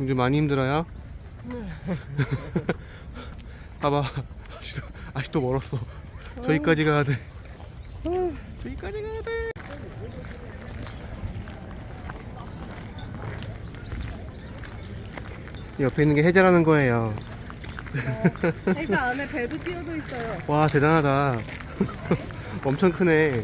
요즘 많이 힘들어요? 봐봐. 아직도, 아직도 멀었어. 저기까지 가야 돼. 저기까지 가야 돼. 옆에 있는 게 해제라는 거예요. 일단 안에 배도 띄어져 있어요. 와 대단하다. 엄청 크네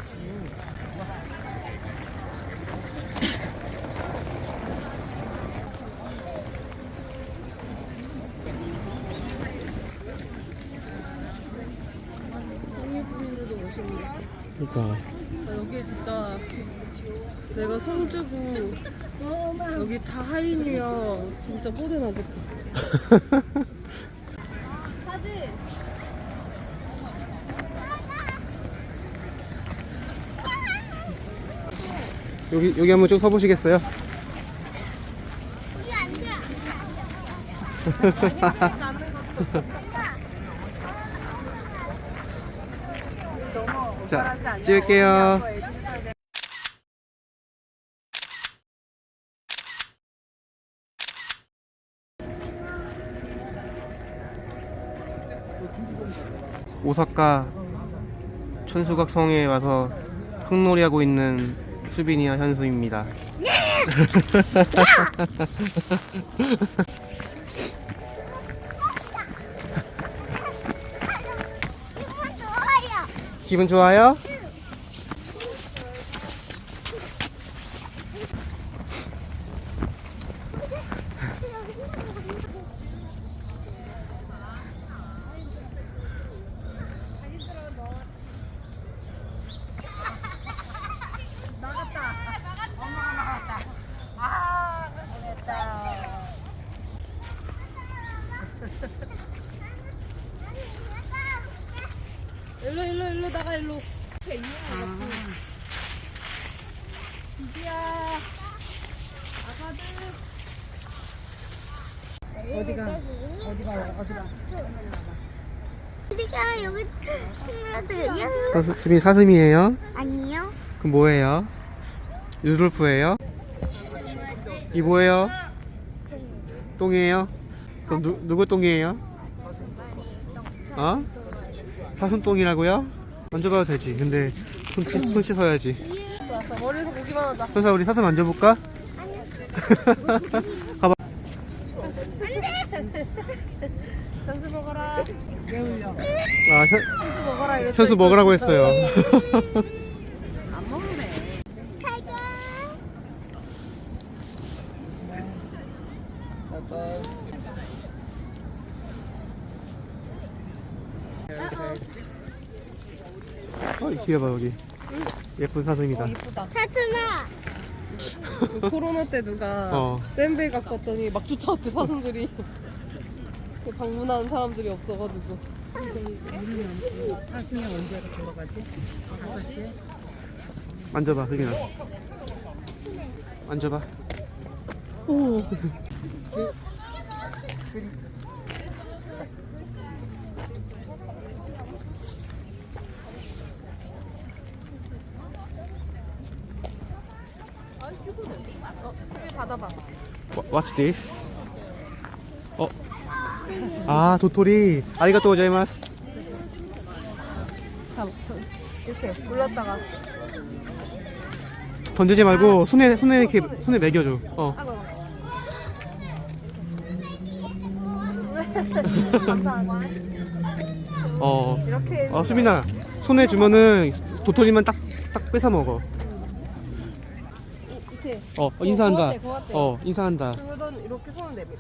성인분들도 오시네. 그러니까 아, 여기 진짜 내가 성 주고 여기 다 하인이면 진짜 뽀대나겠다. 여기 여기 한번 좀 서보시겠어요? 자 찍을게요. 오사카 천수각 성에 와서 흙놀이하고 있는 수빈이와 현수입니다. 기분 좋아요? 일로 일로 일로 나가 일로. 우리가 여기 친구들이요? 수- 수빈이 사슴이에요? 아니요. 그럼 뭐예요? 루돌프예요? 이 뭐예요? 똥이에요? 그럼 누, 누구 똥이에요? 어? 사슴 똥이라고요? 만져봐도 되지 근데 손, 씻- 손 씻어야지 왔어 머리에서 보기만 하자. 현사 우리 사슴 만져볼까? 가봐 현수 먹어라. 아, 현, 현수 먹어라 현수 먹으라고 했어요 안 먹네. 타이거. 어, 뒤에 봐 여기 예쁜 사슴이다 이쁘다. 타투나. 그 코로나 때 누가 어. 샌베이 갖고 왔더니 막 쫓아왔대 사슴들이. 그 방문하는 사람들이 없어가지고. 만져봐 수빈아 만져봐 오. What's this? 어. 아, 도토리. 아리가또 고자이마스. 자, 이렇게 올렸다가. 던지지 말고 손에 손에 이렇게 손에 매겨 줘. 어. 아이고. 감사합니다. 어. 이렇게. 어, 수빈아. 손에 주면은 도토리만 딱 딱 뺏어 먹어. 이렇게. 어, 어, 인사한다. 고맙대, 고맙대. 어, 인사한다. 그거는 이렇게 손을 내밀어.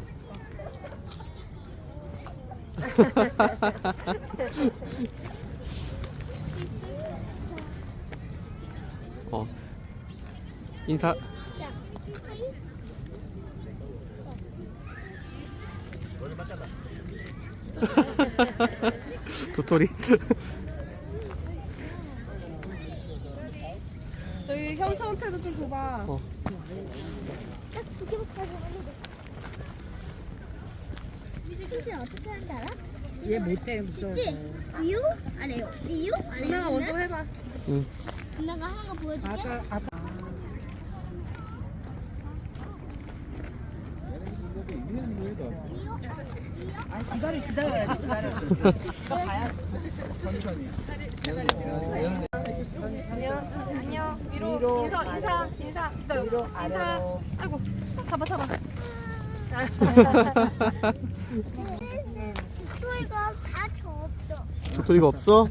어. 인사. 도토리. 저기 현수한테도 좀 줘봐. 어. 딱 두 개밖에 안 하는데. 이제 어떻게 하는지 알아? 얘 못해 무서워. 위유? 아래요. 위유? 아래요. 누나가 먼저 해봐. 응. 누나가 하는 거 보여줄게. 아까 아까 아니 기다려 기다려야지 기다려. 이거 봐야지. 천천히. 안녕 안녕 위로, 위로, 인사 인사 인사 기다려 위로 아래로. 아이고 잡아 잡아 또 이거 다 줬어. 도토리가 없어?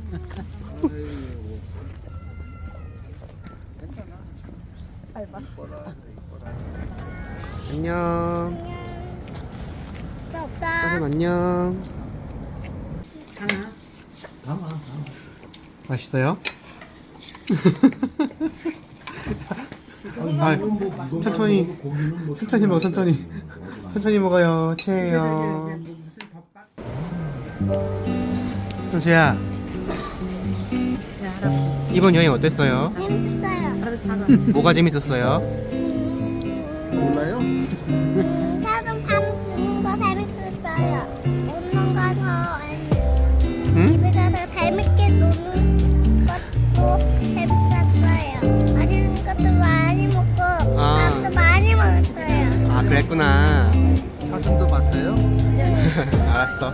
안녕. 또 사슴 없다. 안녕. 맛있어요? 아, 천천히, 천천히 먹어, 천천히. 천천히 먹어요, 채예요. 효주야, 이번 여행 어땠어요? 재밌었어요. 뭐가 재밌었어요? 몰라요? 사슴 밤 부는 거 재밌었어요. 웃는 거서 응? 집에 가서 재밌게 노는 것도 그랬구나. 사슴도 봤어요? 알았어.